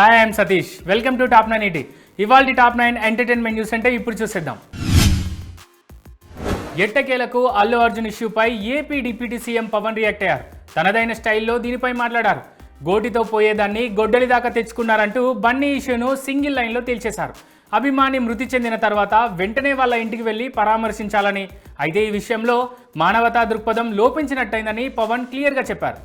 Hi I'm Satish welcome to top nine eighty ఇవాళ top nine entertainment news అంటే ఇప్పుడు చూసేద్దాం. ఎట్టకేలకు Allu Arjun ఇష్యూపై AP deputy CM Pawan react అయ్యారు. తనదైన స్టైల్లో దీనిపై మాట్లాడారు. గోటితో పోయేదాన్ని గొడ్డలి దాకా తెచ్చుకున్నారంటూ బన్నీ ఇష్యూను సింగిల్ లైన్లో తేల్చేశారు. అభిమాని మృతి చెందిన తర్వాత వెంటనే వాళ్ళ ఇంటికి వెళ్ళి పరామర్శించాలని. అయితే ఈ విషయంలో మానవతా దృక్పథం లోపించినట్టయిందని పవన్ క్లియర్గా చెప్పారు.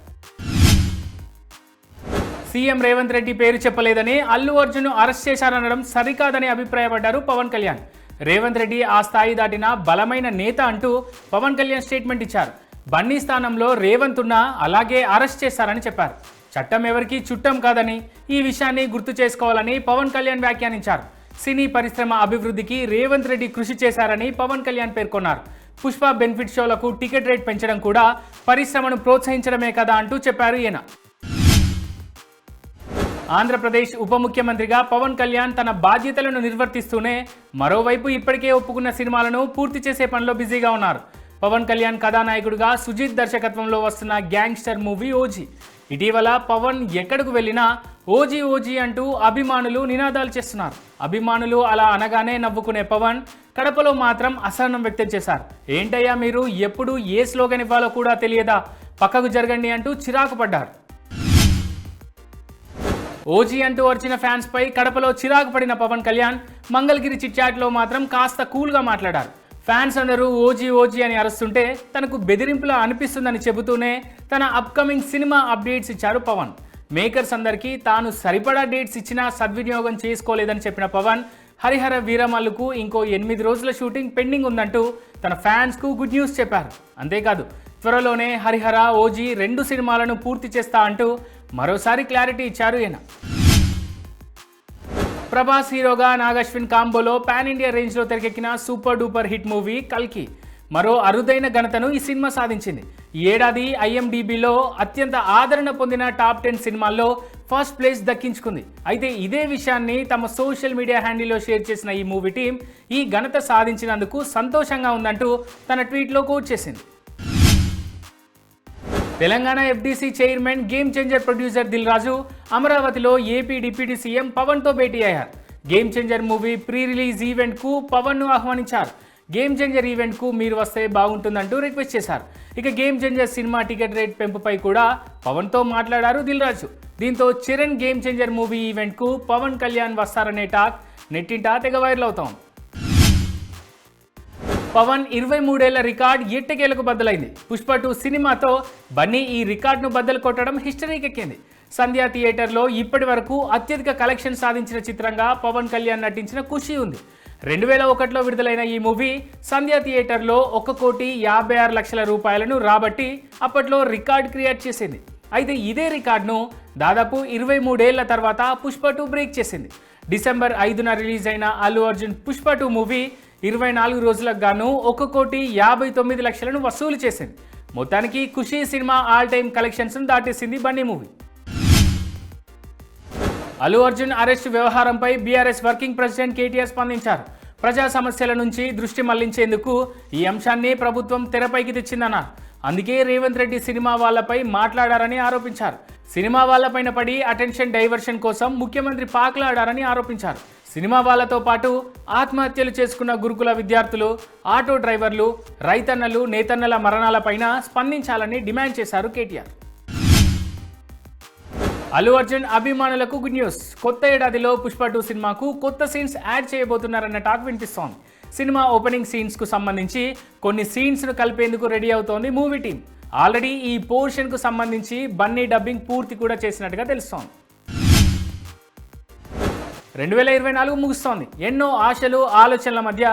సీఎం రేవంత్ రెడ్డి పేరు చెప్పలేదని అల్లు అర్జున్ అరెస్ట్ చేశారనడం సరికాదని అభిప్రాయపడ్డారు పవన్ కళ్యాణ్. రేవంత్ రెడ్డి ఆ స్థాయి దాటిన బలమైన నేత అంటూ పవన్ కళ్యాణ్ స్టేట్మెంట్ ఇచ్చారు. బన్నీ స్థానంలో రేవంత్ ఉన్నా అలాగే అరెస్ట్ చేశారని చెప్పారు. చట్టం ఎవరికీ చుట్టం కాదని ఈ విషయాన్ని గుర్తు చేసుకోవాలని పవన్ కళ్యాణ్ వ్యాఖ్యానించారు. సినీ పరిశ్రమ అభివృద్ధికి రేవంత్ రెడ్డి కృషి చేశారని పవన్ కళ్యాణ్ పేర్కొన్నారు. పుష్ప బెనిఫిట్ షోలకు టికెట్ రేట్ పెంచడం కూడా పరిశ్రమను ప్రోత్సహించడమే కదా అంటూ చెప్పారు ఈయన. ఆంధ్రప్రదేశ్ ఉప ముఖ్యమంత్రిగా పవన్ కళ్యాణ్ తన బాధ్యతలను నిర్వర్తిస్తూనే మరోవైపు ఇప్పటికే ఒప్పుకున్న సినిమాలను పూర్తి చేసే పనిలో బిజీగా ఉన్నారు. పవన్ కళ్యాణ్ కథానాయకుడిగా సుజిత్ దర్శకత్వంలో వస్తున్న గ్యాంగ్స్టర్ మూవీ ఓజీ. ఇటీవల పవన్ ఎక్కడికి వెళ్ళినా ఓజీ ఓజీ అంటూ అభిమానులు నినాదాలు చేస్తున్నారు. అభిమానులు అలా అనగానే నవ్వుకునే పవన్ కడపలో మాత్రం అసహనం వ్యక్తం చేశారు. ఏంటయ్యా మీరు? ఎప్పుడు ఏ స్లోగన్ ఇవ్వాలో కూడా తెలియదా? పక్కకు జరగండి అంటూ చిరాకు పడ్డారు. ఓజీ అంటూ వచ్చిన ఫ్యాన్స్ పై కడపలో చిరాకు పడిన పవన్ కళ్యాణ్ మంగళగిరి చిట్చాట్లో మాత్రం కాస్త కూల్గా మాట్లాడారు. ఫ్యాన్స్ అందరూ ఓజీ ఓజీ అని అరుస్తుంటే తనకు బెదిరింపులా అనిపిస్తుందని చెబుతూనే తన అప్కమింగ్ సినిమా అప్డేట్స్ ఇచ్చారు పవన్. మేకర్స్ అందరికీ తాను సరిపడా డేట్స్ ఇచ్చినా సద్వినియోగం చేసుకోలేదని చెప్పిన పవన్ హరిహర వీరమల్లుకు ఇంకో ఎనిమిది రోజుల షూటింగ్ పెండింగ్ ఉందంటూ తన ఫ్యాన్స్కు గుడ్ న్యూస్ చెప్పారు. అంతేకాదు త్వరలోనే హరిహర ఓజీ రెండు సినిమాలను పూర్తి చేస్తా అంటూ మరోసారి క్లారిటీ ఇచ్చారు ఈయన. ప్రభాస్ హీరోగా నాగశ్విన్ కాంబోలో పాన్ ఇండియా రేంజ్లో తెరకెక్కిన సూపర్ డూపర్ హిట్ మూవీ కల్కి. మరో అరుదైన ఘనతను ఈ సినిమా సాధించింది. ఈ ఏడాది ఐఎండిబిలో అత్యంత ఆదరణ పొందిన టాప్ టెన్ సినిమాల్లో ఫస్ట్ ప్లేస్ దక్కించుకుంది. అయితే ఇదే విషయాన్ని తమ సోషల్ మీడియా హ్యాండిల్లో షేర్ చేసిన ఈ మూవీ టీం ఈ ఘనత సాధించినందుకు సంతోషంగా ఉందంటూ తన ట్వీట్లో కోట్ చేసింది. Telangana FDC chairman game changer producer Dil Raju అమరావతిలో ఏపీ డిప్యూటీ సీఎం పవన్తో భేటీ అయ్యారు. Game changer movie pre release ఈవెంట్కు పవన్ను ఆహ్వానించారు. గేమ్ చేంజర్ ఈవెంట్కు మీరు వస్తే బాగుంటుందంటూ రిక్వెస్ట్ చేశారు. ఇక game changer cinema ticket rate పెంపుపై కూడా పవన్తో మాట్లాడారు దిల్ రాజు. దీంతో చరణ్ గేమ్ చేంజర్ మూవీ ఈవెంట్కు పవన్ కళ్యాణ్ వస్తారనే టాక్ నెట్టింటా తెగ వైరల్ అవుతాం పవన్ ఇరవై మూడేళ్ళ రికార్డ్ ఎట్టకేలకు బద్దలైంది. పుష్ప టూ సినిమాతో బన్నీ ఈ రికార్డును బద్దలు కొట్టడం హిస్టరీకెక్కింది. సంధ్యా థియేటర్లో ఇప్పటి వరకు అత్యధిక కలెక్షన్ సాధించిన చిత్రంగా పవన్ కళ్యాణ్ నటించిన ఖుషి ఉంది. రెండు వేల ఒకటిలో విడుదలైన ఈ మూవీ సంధ్యా థియేటర్లో ఒక కోటి యాభై ఆరు లక్షల రూపాయలను రాబట్టి అప్పట్లో రికార్డ్ క్రియేట్ చేసింది. అయితే ఇదే రికార్డును దాదాపు ఇరవై మూడేళ్ళ తర్వాత పుష్ప టూ బ్రేక్ చేసింది. డిసెంబర్ ఐదున రిలీజ్ అయిన అల్లు అర్జున్ పుష్ప టూ మూవీ ఇరవై నాలుగు రోజులకు గాను ఒక కోటి యాభై తొమ్మిది లక్షలను వసూలు చేసింది. మొత్తానికి ఖుషీ సినిమా ఆల్ టైమ్ కలెక్షన్స్ను దాటేసింది బండి మూవీ. అల్లు అర్జున్ అరెస్ట్ వ్యవహారంపై బీఆర్ఎస్ వర్కింగ్ ప్రెసిడెంట్ కేటీఆర్ స్పందించారు. ప్రజా సమస్యల నుంచి దృష్టి మళ్ళించేందుకు ఈ అంశాన్ని ప్రభుత్వం తెరపైకి తెచ్చిందన్నారు. అందుకే రేవంత్ రెడ్డి సినిమా వాళ్ళపై మాట్లాడారని ఆరోపించారు. సినిమా వాళ్ళపైన పడి అటెన్షన్ డైవర్షన్ కోసం ముఖ్యమంత్రి పాకులాడారని ఆరోపించారు. సినిమా వాళ్ళతో పాటు ఆత్మహత్యలు చేసుకున్న గురుకుల విద్యార్థులు ఆటో డ్రైవర్లు రైతన్నలు నేతన్నల మరణాలపైన స్పందించాలని డిమాండ్ చేశారు కేటీఆర్. అల్లు అర్జున్ అభిమానులకు గుడ్ న్యూస్. కొత్త ఏడాదిలో పుష్ప టూ సినిమాకు కొత్త సీన్స్ యాడ్ చేయబోతున్నారన్న టాక్ వినిపిస్తోంది. సినిమా ఓపెనింగ్ సీన్స్కు సంబంధించి కొన్ని సీన్స్ను కలిపేందుకు రెడీ అవుతోంది మూవీ టీం. ఆల్రెడీ ఈ పోర్షన్కు సంబంధించి బన్నీ డబ్బింగ్ పూర్తి కూడా చేసినట్టుగా తెలుస్తోంది. రెండు వేల ఇరవై నాలుగు ముగుస్తోంది. ఎన్నో ఆశలు ఆలోచనల మధ్య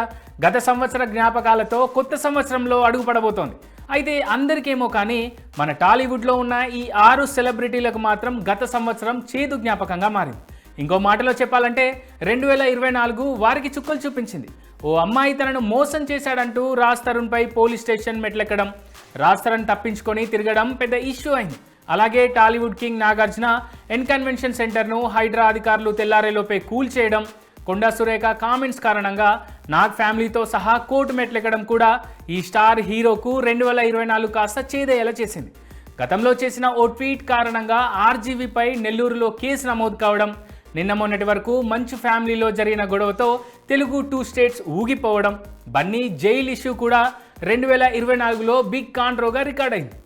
గత సంవత్సర జ్ఞాపకాలతో కొత్త సంవత్సరంలో అడుగుపడబోతోంది అయితే అందరికేమో కానీ మన టాలీవుడ్లో ఉన్న ఈ ఆరు సెలబ్రిటీలకు మాత్రం గత సంవత్సరం చేదు జ్ఞాపకంగా మారింది. ఇంకో మాటలో చెప్పాలంటే రెండు వేల ఇరవై నాలుగు వారికి చుక్కలు చూపించింది. ఓ అమ్మాయి తనను మోసం చేశాడంటూ రాజ్ తరుణ్పై పోలీస్ స్టేషన్ మెట్లెక్కడం రాజ్ తరుణ్ తప్పించుకొని తిరగడం పెద్ద ఇష్యూ అయింది. అలాగే Tollywood king Nagarjuna N convention సెంటర్ను హైడ్రా అధికారులు తెల్లారేలోపే కూల్ చేయడం కొండా సురేఖ కామెంట్స్ కారణంగా నాగ్ ఫ్యామిలీతో సహా కోర్టు మెట్లెక్కడం కూడా ఈ స్టార్ హీరోకు రెండు వేల ఇరవై నాలుగు కాస్త చేదేలా చేసింది. గతంలో చేసిన ఓ ట్వీట్ కారణంగా ఆర్జీవీపై నెల్లూరులో కేసు నమోదు కావడం నిన్న మొన్నటి వరకు మంచు ఫ్యామిలీలో జరిగిన గొడవతో తెలుగు టూ స్టేట్స్ ఊగిపోవడం బన్నీ జైల్ ఇష్యూ కూడా రెండు వేల ఇరవై నాలుగులో బిగ్ కాండ్రోగా రికార్డ్ అయింది